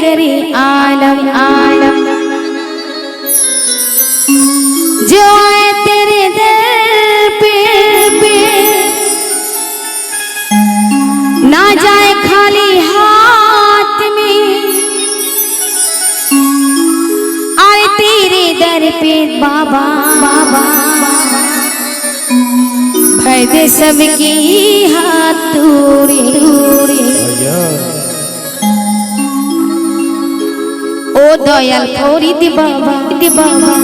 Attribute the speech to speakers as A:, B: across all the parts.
A: तेरे आलम आलम। जो आए तेरे दर पे, पे। ना जाए खाली हाथ में। आए तेरे दर पे बाबा बाबा। फ़ायदे सबकी हाथ तोड़े तोड़े। ও দয়াল ফরিদ বাবা বাবা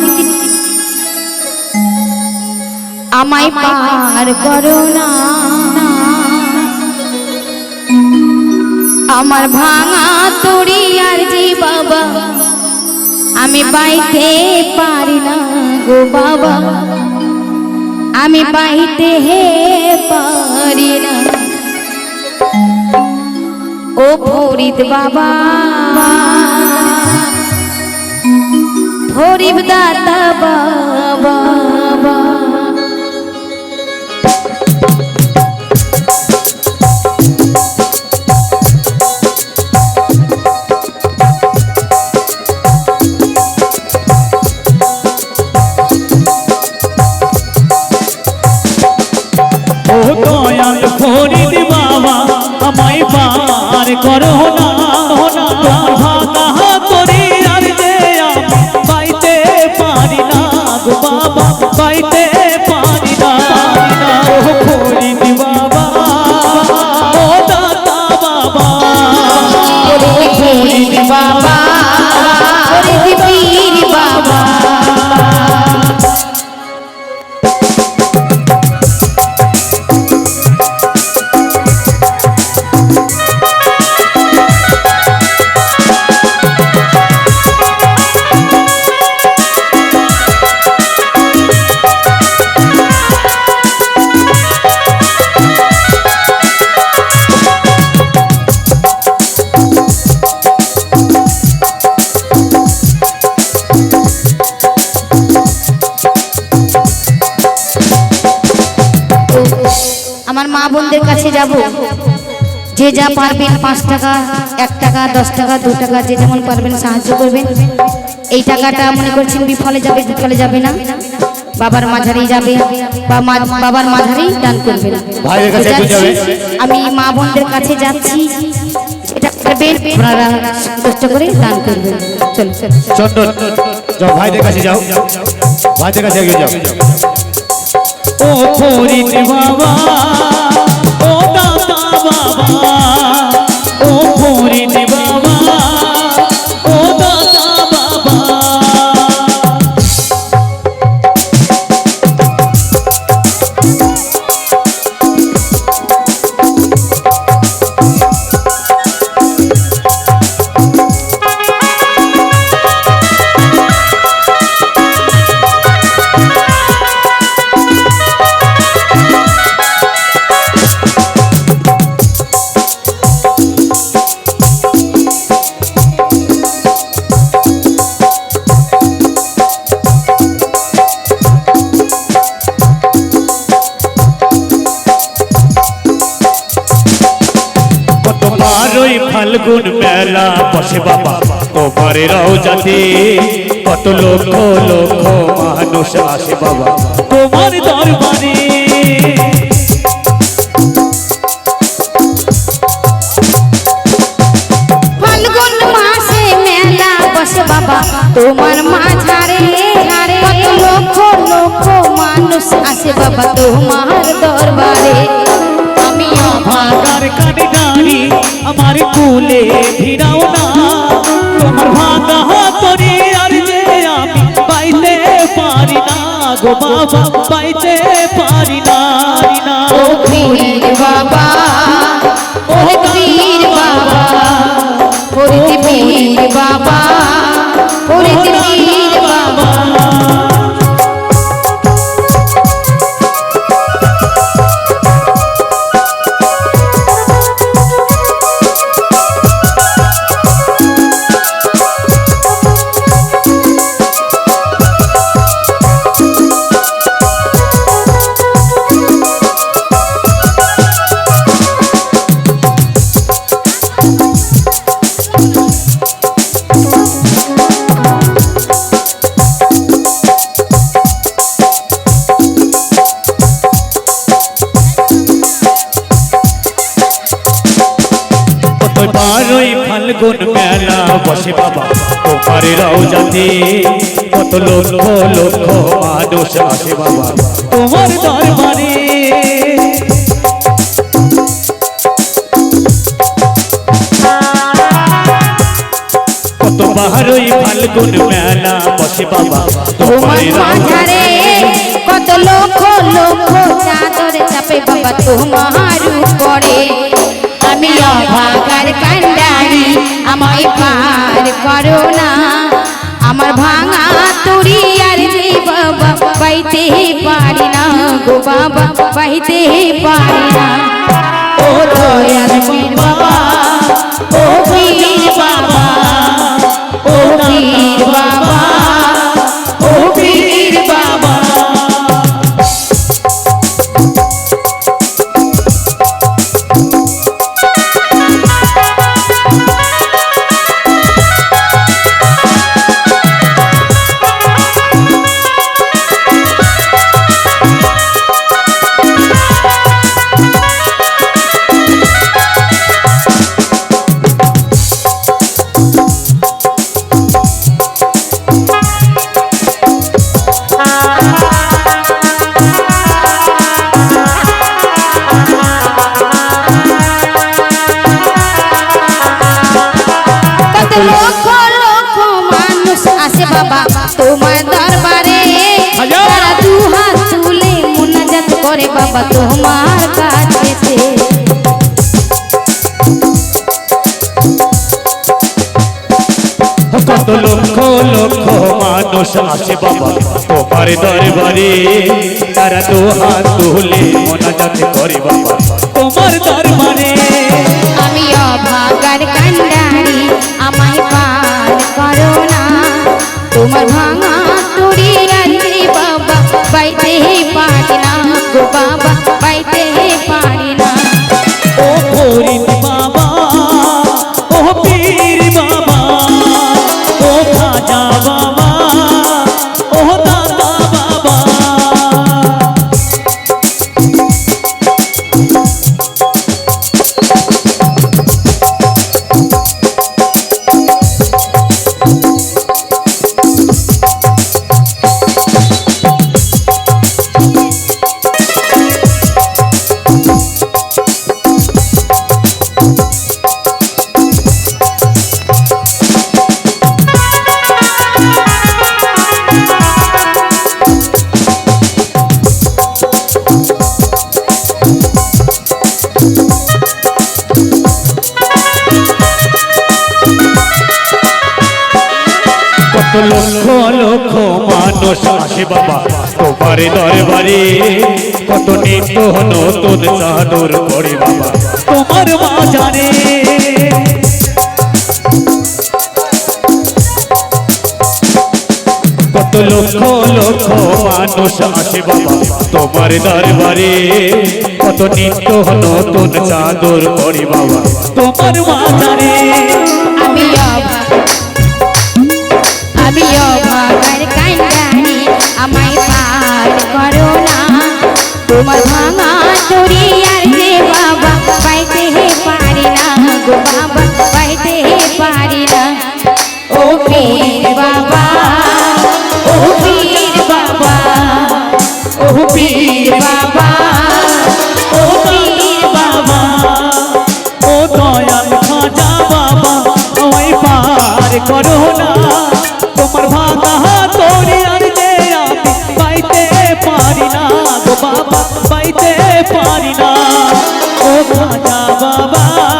A: আমায় পার করো না। আমার ভাঙা তরি আর জি বাবা আমি বাইতে পারি না গো বাবা। আমি বাইতে হে পারি না। ও ফরিদ বাবা। ফরিদ দাতা বাবা।
B: ও দয়াল ফরিদ বাবা আমায় পার করো।
A: যাব। যে যা পারবেন পাঁচ টাকা এক টাকা দশ টাকা দু টাকা যে যেমন পারবেন সাহায্য করবেন। এই টাকাটা মনে করছেন বিফলে যাবে বিফলে যাবে না। বাবার মাঝারি যাবে বা বাবার মাঝারি দান করবেন। আমি মা বোনদের কাছে যাচ্ছি। এটা করবেন আপনারা কষ্ট করে দান করবেন। চলো।
C: চন্দন যাও ভাইদের কাছে যাও। ভাইদের কাছে এগিয়ে যাও।
B: ও ফরিদ বাবা। বাবা ও ফরিদ
C: ফাল্গুন মেলা বসে বাবা তোমার রওজাতে কত লক্ষ লক্ষ মানুষ আসে বাবা
B: তোমার দরবারে
A: ফাল্গুন মাসে মেলা বসে বাবা তোমার মাঝারে কত লক্ষ লক্ষ মানুষ আসে বাবা তোমার দরবারে
B: ভাগার কানে নারী আমার কুলে ভিড়াও না। তোমার ভাঙা হাতরে আর যে আমি পাইতে পারি না গো বাবা, পাইতে পারি না
A: বাবা।
C: ফাল্গুন মেলা। বসে বাবা। তোমার রওজাতে কত লক্ষ লক্ষ মানুষ আসে বাবা।
B: তোমার দরবারে।
C: কত বাহারই ফাল্গুন মেলা বসে বাবা।
A: তোমার মাঝারে কত লক্ষ লক্ষ চাদর চাপে বাবা তোমার উপরে। আমি অভাগার কান্ডারি, আমায় পার করো না। আমার ভাঙা তুরি আর বাবা পাইতে পারি না গো বাবা পাইতে পারি না। ও দয়াল বাবা, ও বাবা লক্ষ লক্ষ মানুষ আসে বাবা তোমার দরবারে তারা দু হাত তুলে মুনাজাত করে বাবা তোমার কাছে
C: কত লক্ষ লক্ষ মানুষ আসে বাবা তোমার দরবারে তারা তো হাত তুলে মোনাজাত করে বাবা
B: তোমার দরবারে
C: আসে বাবা তোমার দরবারে কত নিত্য নতুন চাদর করে বাবা।
B: তোমার বাজারে
C: কত লক্ষ লক্ষ মানুষ আসে বাবা, তোমার দরবারে কত নিত্য নতুন চাদর করে বাবা।
B: তোমার বাজারে
A: আমি তোমার ভাঙা তোরি আর যে বাবা, পাইতে পারি না গো বাবা, পাইতে পারি না। ও পীর বাবা, ও পীর বাবা, ও পীর বাবা
B: করো না। পারি না। ও খাজা বাবা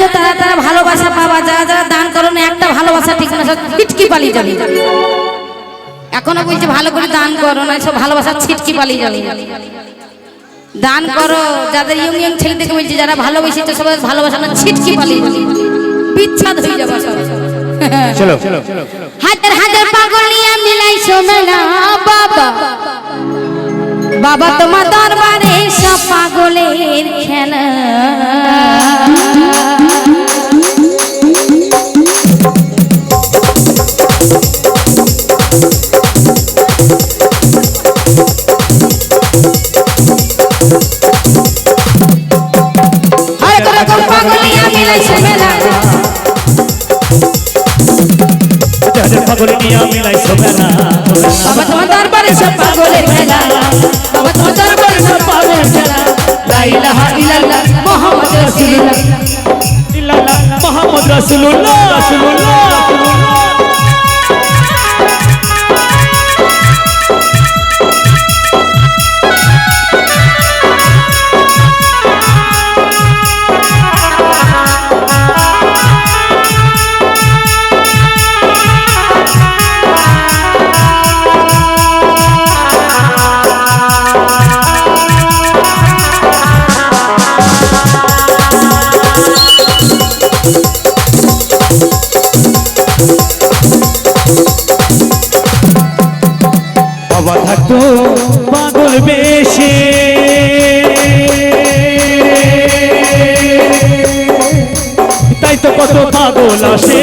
A: করেছ তারা তারা ভালোবাসা পাবা যারা যারা দান করো না একটা ভালোবাসা ঠিক না সব ছিটকি পালিয়ে যাবে। এখনও বলছে ভালো করে দান করো না সব ভালোবাসা ছিটকি পালিয়ে যাবে। দান করো যাদের ইয়ং ছেলে ছেলেদেরকে বলছি যারা ভালোবেসেছে সবাই ভালোবাসা না ছিটকি পালিয়ে যাবে। বিচ্ছাদ হয়ে যাবে সব।
B: চলো।
A: হাজার হাজার পাগল নিয়ে মিলাইছো মেলা বাবা। বাবা তোমার দরবারে সব পাগলের খেলা। পাগল নিয়ে মিলাইছো মেলা
B: হাজার হাজার পাগল নিয়া মিলাইছো মেলা
A: বাবা তোমার দরবারে সব পাগলের খেলা বাবা তোমার দরবারে সব পাগলের খেলা লা ইলাহা ইল্লাল্লাহ মুহাম্মদ রাসূলুল্লাহ
B: ইল্লাল্লাহ মুহাম্মদ রাসূলুল্লাহ রাসূলুল্লাহ পাগল আসে।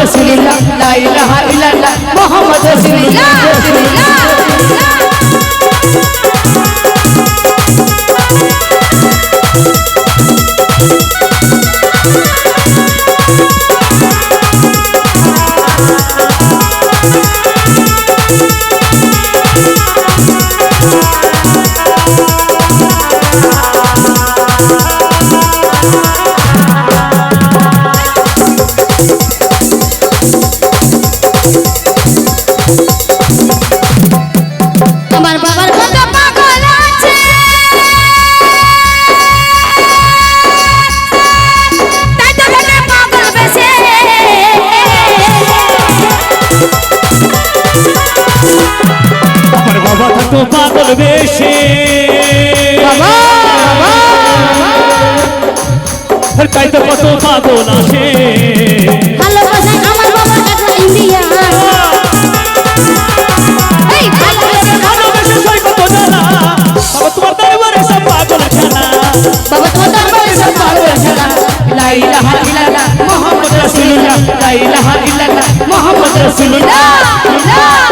A: রাসূলুল্লাহ লা ইলাহা ইল্লাল্লাহ। আমার বাবার কত পাগল আছে। তাই তো তাকে পাগল বেশে।
B: আমার বাবা থাকতো পাগল বেশে।
A: বাবা
B: তাই তো কত পাগল আসে।
A: ভালোবাসা আমার বাবা একটা ইন্ডিয়া
B: বাবা তোমার দরবারে সব পাগল
A: খেলা লা ইলাহা ইল্লাল্লাহ মুহাম্মদ রাসূলুল্লাহ লা ইল্লাল্লাহ মুহাম্মদ রাসূলুল্লাহ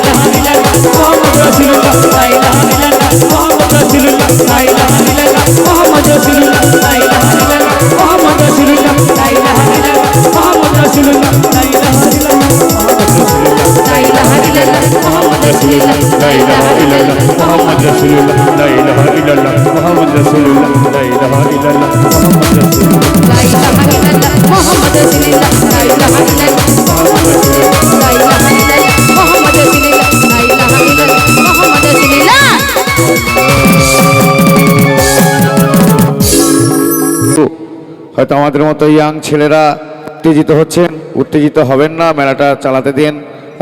D: হয়তো আমাদের মতো ইয়াং ছেলেরা উত্তেজিত হচ্ছেন। উত্তেজিত হবেন না, মেলাটা চালাতে দিন।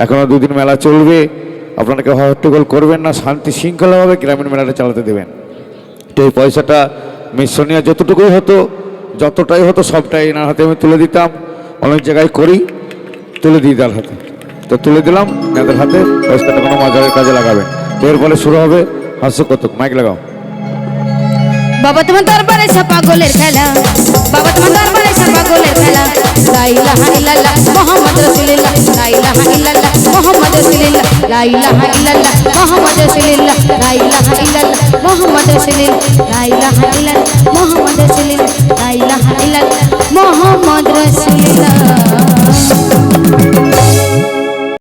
D: এখনও দুদিন মেলা চলবে। আপনারা কেউ হট্টগোল করবেন না, শান্তি শৃঙ্খলাভাবে গ্রামীণ মেলাটা চালাতে দেবেন। তো এই পয়সাটা মিশনীয় যতটুকুই হতো, যতটাই হতো, সবটাই এনার হাতে আমি তুলে দিতাম। অনেক জায়গায় করি, তুলে দিই তার হাতে। তো তুলে দিলাম, এনাদের হাতে। পয়সাটা কোনো মাজারের কাজে লাগাবেন তো এর ফলে শুরু হবে হাস্য কৌতুক মাইক লাগাও।
A: বাবা তোমার দরবারে সব পাগলের খেলা। বাবা তোমার দরবারে সব পাগলের খেলা। লাইলা হাইলাল্লাহ মোহাম্মদ রসুলিল্লাহ। লাইলা হাইলাল্লাহ মোহাম্মদ রসুলিল্লাহ। লাইলা হাইলাল্লাহ মোহাম্মদ রসুলিল্লাহ। লাইলা হাইলাল্লাহ মোহাম্মদ রসুলিল্লাহ। লাইলা হাইলাল্লাহ মোহাম্মদ রসুলিল্লাহ। লাইলা হাইলাল্লাহ মোহাম্মদ রসুলিল্লাহ।